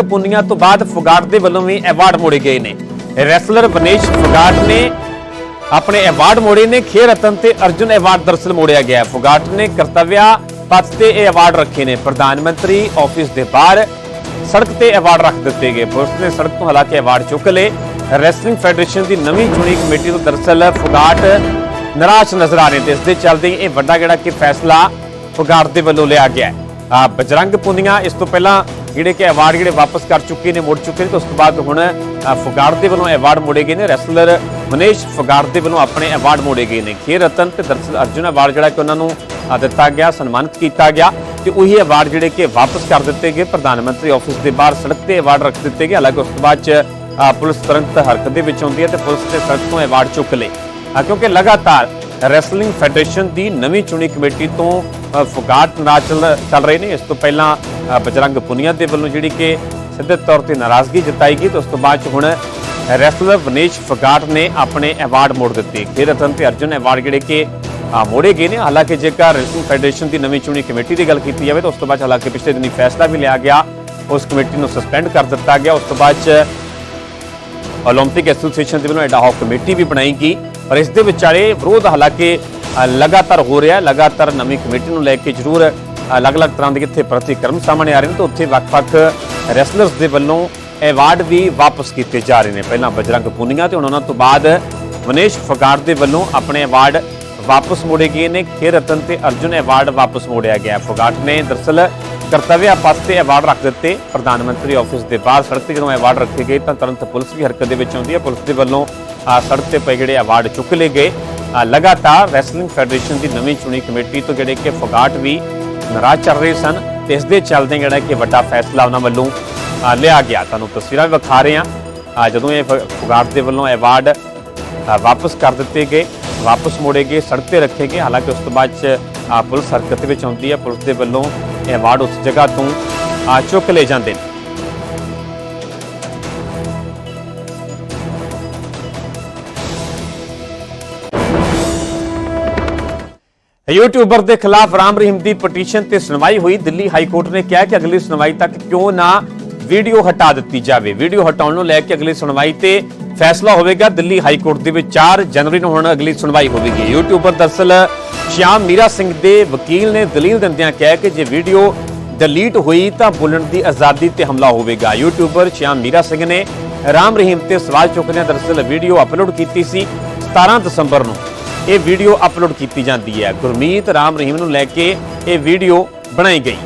ਬਜਰੰਗ ਪੁੰਨੀਆ ਤੋਂ ਬਾਅਦ ਫੁਗਾਟ ਦੇ ਵੱਲੋਂ ਵੀ ਐਵਾਰਡ ਮੋੜੇ ਗਏ ਨੇ। ਰੈਸਲਰ ਬਨੇਸ਼ ਫੁਗਾਟ ਨੇ ਆਪਣੇ ਐਵਾਰਡ ਮੋੜੇ ਨੇ। ਖੇਰ ਰਤਨ ਤੇ ਅਰਜੁਨ ਐਵਾਰਡ ਦਰਸਲ ਮੋੜਿਆ ਗਿਆ। ਫੁਗਾਟ ਨੇ ਕਰਤਵਿਆ ਪਥ ਤੇ ਇਹ ਐਵਾਰਡ ਰੱਖੇ ਨੇ। ਪ੍ਰਧਾਨ ਮੰਤਰੀ ਆਫਿਸ ਦੇ ਬਾਹਰ ਸੜਕ ਤੇ ਐਵਾਰਡ ਰੱਖ ਦਿੱਤੇ ਗਏ। ਪੁਲਿਸ ਨੇ ਸੜਕ ਤੋਂ ਹਾਲਾਂਕਿ ਐਵਾਰਡ ਚੁੱਕ ਲਏ। ਰੈਸਲਿੰਗ ਫੈਡਰੇਸ਼ਨ ਦੀ ਨਵੀਂ ਚੁਣੀ ਕਮੇਟੀ ਤੋਂ ਦਰਸਲ ਫੁਗਾਟ ਨਿਰਾਸ਼ ਨਜ਼ਰ ਆ ਰਹੇ ਤੇ ਇਸ ਦੇ ਚੱਲਦੇ ਇਹ ਵੱਡਾ ਜਿਹੜਾ ਕਿ ਫੈਸਲਾ ਫੁਗਾਟ ਦੇ ਵੱਲੋਂ ਲਿਆ ਗਿਆ ਹੈ। ਬਜਰੰਗ ਪੁੰਨੀਆਂ ਇਸ ਤੋਂ ਪਹਿਲਾਂ ਜਿਹੜੇ ਕਿ ਅਵਾਰਡ ਜਿਹੜੇ ਵਾਪਸ ਕਰ ਚੁੱਕੇ ਨੇ, ਮੁੜ ਚੁੱਕੇ ਨੇ, ਤੇ ਉਸ ਤੋਂ ਬਾਅਦ ਹੁਣ ਫੁਗਾੜ ਦੇ ਵੱਲੋਂ ਅਵਾਰਡ ਮੋੜੇ ਗਏ ਨੇ। ਰੈਸਲਰ ਮਨੇਸ਼ ਫੁਗਾੜ ਦੇ ਵੱਲੋਂ ਆਪਣੇ ਅਵਾਰਡ ਮੋੜੇ ਗਏ ਨੇ। ਖੇਰ ਰਤਨ ਤੇ ਦਰਸਲ ਅਰਜੁਨ ਅਵਾਰਡ ਜਿਹੜਾ ਕਿ ਉਹਨਾਂ ਨੂੰ ਦਿੱਤਾ ਗਿਆ, ਸਨਮਾਨਿਤ ਕੀਤਾ ਗਿਆ ਤੇ ਉਹੀ ਅਵਾਰਡ ਜਿਹੜੇ ਕਿ ਵਾਪਸ ਕਰ ਦਿੱਤੇ ਗਏ। ਪ੍ਰਧਾਨ ਮੰਤਰੀ ਆਫਿਸ ਦੇ ਬਾਹਰ ਸੜਕ ਤੇ ਅਵਾਰਡ ਰੱਖ ਦਿੱਤੇ ਗਏ। ਹਾਲਾਂਕਿ ਉਸ ਤੋਂ ਬਾਅਦ ਚ ਪੁਲਿਸ ਤੁਰੰਤ ਹਰਕਤ ਦੇ ਵਿੱਚ ਆਉਂਦੀ ਹੈ ਤੇ ਪੁਲਿਸ ਨੇ ਸੜਕ ਤੋਂ ਅਵਾਰਡ ਚੁੱਕ ਲਏ। ਕਿਉਂਕਿ ਲਗਾਤਾਰ ਰੈਸਲਿੰਗ ਫੈਡਰੇਸ਼ਨ ਦੀ ਨਵੀਂ ਚੁਣੀ ਕਮੇਟੀ ਤੋਂ ਫੁਗਾਟ ਨਾਚ ਚੱਲ ਚੱਲ ਰਹੇ ਨੇ ਇਸ ਤੋਂ ਪਹਿਲਾਂ ਅ, ਬਜਰੰਗ ਪੁਨੀਆ ਦੇ ਵੱਲੋਂ ਜਿਹੜੀ ਕਿ ਸਿੱਧੇ ਤੌਰ ਤੇ ਨਾਰਾਜ਼ਗੀ ਜਤਾਈ ਗਈ ਤੇ ਉਸ ਤੋਂ ਬਾਅਦ ਚ ਹੁਣ ਰੈਸਲਰ ਵਨੇਸ਼ ਫੁਗਾਟ ਨੇ ਆਪਣੇ ਅਵਾਰਡ ਮੋੜ ਦਿੱਤੇ ਖੇਰ ਰਤਨ ਤੇ ਅਰਜੁਨ ਅਵਾਰਡ ਜਿਹੜੇ ਕਿ ਅ, ਮੋੜੇ ਗਏ ਨੇ ਹਾਲਾਂਕਿ ਜੇਕਰ ਰੈਸਲਿੰਗ ਫੈਡਰੇਸ਼ਨ ਦੀ ਨਵੀਂ ਚੁਣੀ ਕਮੇਟੀ ਦੀ ਗੱਲ ਕੀਤੀ ਜਾਵੇ ਤਾਂ ਉਸ ਤੋਂ ਬਾਅਦ 'ਚ ਹਾਲਾਂਕਿ ਪਿਛਲੇ ਦਿਨੀ ਫੈਸਲਾ ਵੀ ਲਿਆ ਗਿਆ ਉਸ ਕਮੇਟੀ ਨੂੰ ਸਸਪੈਂਡ ਕਰ ਦਿੱਤਾ ਗਿਆ ਉਸ ਤੋਂ ਬਾਅਦ ਚ 올림픽 ਐਸੋਸੀਏਸ਼ਨ ਦੇ ਵੱਲੋਂ ਐਡਾਹੌਕ ਕਮੇਟੀ ਵੀ ਬਣਾਈ ਗਈ ਪਰ ਇਸ ਦੇ ਵਿਚਾਲੇ ਵਿਰੋਧ ਹਾਲਾਂਕਿ ਅ, ਲਗਾਤਾਰ ਹੋ ਰਿਹਾ ਹੈ, ਲਗਾਤਾਰ ਨਵੀਂ ਕਮੇਟੀ ਨੂੰ ਲੈ ਕੇ ਜ਼ਰੂਰ ਅਲੱਗ-ਅਲੱਗ ਤਰ੍ਹਾਂ ਦੇ ਇੱਥੇ ਪ੍ਰਤੀਕਰਮ ਸਾਹਮਣੇ ਆ ਰਹੇ ਨੇ ਤੇ ਉੱਥੇ ਵੱਖ-ਵੱਖ ਰੈਸਲਰਸ ਦੇ ਵੱਲੋਂ ਐਵਾਰਡ ਵੀ ਵਾਪਸ ਕੀਤੇ ਜਾ ਰਹੇ ਨੇ। ਪਹਿਲਾਂ ਬਜਰੰਗ ਪੁਨੀਆ ਤੇ ਹੁਣ ਉਹਨਾਂ ਤੋਂ ਬਾਅਦ ਵਨੇਸ਼ ਫਗਾੜ ਦੇ ਵੱਲੋਂ ਆਪਣੇ ਐਵਾਰਡ ਵਾਪਸ ਮੋੜੇ ਗਏ ਨੇ। ਖੇਰ ਰਤਨ ਤੇ ਅਰਜੁਨ ਐਵਾਰਡ ਵਾਪਸ ਮੋੜਿਆ ਗਿਆ। ਹੈ। ਫਗਾਟ ਨੇ ਦਰਸਲ ਕਰਤਵਿਆ ਪਥ ਤੇ ਐਵਾਰਡ ਰੱਖ ਦਿੱਤੇ। ਪ੍ਰਧਾਨ ਮੰਤਰੀ ਆਫਿਸ ਦੇ ਬਾਹਰ ਸੜਕ ਤੇ ਜਦੋਂ ਐਵਾਰਡ ਰੱਖੇ ਗਏ ਤਾਂ ਤੁਰੰਤ ਪੁਲਿਸ ਵੀ ਹਰਕਤ ਦੇ ਵਿੱਚ ਆਉਂਦੀ ਹੈ। ਪੁਲਿਸ ਦੇ ਵੱਲੋਂ ਸੜਕ ਤੇ ਪਏ ਜਿਹੜੇ ਐਵਾਰਡ ਚੁੱਕ ਲਏ ਗਏ। ਲਗਾਤਾਰ ਰੈਸਲਿੰਗ ਫੈਡਰੇਸ਼ਨ ਦੀ ਨਵੀਂ ਚੁਣੀ ਕਮੇਟੀ ਤੋਂ ਜਿਹੜੇ ਕਿ ਫਗਾਟ ਵੀ ਨਾਰਾਜ਼ ਚੱਲ ਰਹੇ ਸਨ, ਤੇ ਇਸ ਦੇ ਚੱਲਦੇ ਜਿਹੜਾ ਕਿ ਵੱਡਾ ਫੈਸਲਾ ਉਹਨਾਂ ਵੱਲੋਂ ਲਿਆ ਗਿਆ। ਤੁਹਾਨੂੰ ਤਸਵੀਰਾਂ ਵੀ ਵਿਖਾ ਰਹੇ ਹਾਂ। ਜਦੋਂ ਇਹ ਫ- ਫਗਾਟ ਦੇ ਵੱਲੋਂ ਅਵਾਰਡ ਵਾਪਸ ਕਰ ਦਿੱਤੇ ਗਏ, ਵਾਪਸ ਮੋੜੇ ਗਏ, ਸੜਕ ਤੇ ਰੱਖੇ ਗਏ, ਹਾਲਾਂਕਿ ਉਸ ਤੋਂ ਬਾਅਦ ਚ ਪੁਲਿਸ ਹਰਕਤ ਵਿੱਚ ਆਉਂਦੀ ਹੈ। ਪੁਲਿਸ ਦੇ ਵੱਲੋਂ ਇਹ ਅਵਾਰਡ ਉਸ ਜਗ੍ਹਾ ਤੋਂ ਚੁੱਕ ਲਏ ਜਾਂਦੇ ਨੇ। ਯੂਟਿਊਬਰ ਦੇ ਖਿਲਾਫ ਰਾਮ ਰਹੀਮ ਦੀ ਪਟੀਸ਼ਨ ਤੇ ਸੁਣਵਾਈ ਹੋਈ। ਦਿੱਲੀ ਹਾਈ ਕੋਰਟ ਨੇ ਕਿਹਾ ਕਿ ਅਗਲੀ ਸੁਣਵਾਈ ਤੱਕ ਕਿਉਂ ਨਾ ਵੀਡੀਓ ਹਟਾ ਦਿੱਤੀ ਜਾਵੇ। ਵੀਡੀਓ ਹਟਾਉਣ ਨੂੰ ਲੈ ਕੇ ਅਗਲੀ ਸੁਣਵਾਈ ਤੇ ਫੈਸਲਾ ਹੋਵੇਗਾ। ਦਿੱਲੀ ਹਾਈ ਕੋਰਟ ਦੇ ਵਿੱਚ 4 ਜਨਵਰੀ ਨੂੰ ਹੁਣ ਅਗਲੀ ਸੁਣਵਾਈ ਹੋਵੇਗੀ। ਯੂਟਿਊਬਰ ਦਰਸਲ ਸ਼ਿਆਮ ਮੀਰਾ ਸਿੰਘ ਦੇ ਵਕੀਲ ਨੇ ਦਲੀਲ ਦਿੰਦਿਆਂ ਕਿਹਾ ਕਿ ਜੇ ਵੀਡੀਓ ਡਿਲੀਟ ਹੋਈ ਤਾਂ ਬੋਲਣ ਦੀ ਆਜ਼ਾਦੀ ਤੇ ਹਮਲਾ ਹੋਵੇਗਾ। ਯੂਟਿਊਬਰ ਸ਼ਿਆਮ ਮੀਰਾ ਸਿੰਘ ਨੇ ਰਾਮ ਰਹੀਮ ਤੇ ਸਵਾਲ ਚੁੱਕਦਿਆਂ ਦਰਸਲ ਵੀਡੀਓ ਅਪਲੋਡ ਕੀਤੀ ਸੀ 17 ਦਸੰਬਰ ਨੂੰ। ਇਹ ਵੀਡੀਓ ਅਪਲੋਡ ਕੀਤੀ ਜਾਂਦੀ ਹੈ। ਗੁਰਮੀਤ ਰਾਮ ਰਹੀਮ ਨੂੰ ਲੈ ਕੇ ਇਹ ਵੀਡੀਓ ਬਣਾਈ ਗਈ।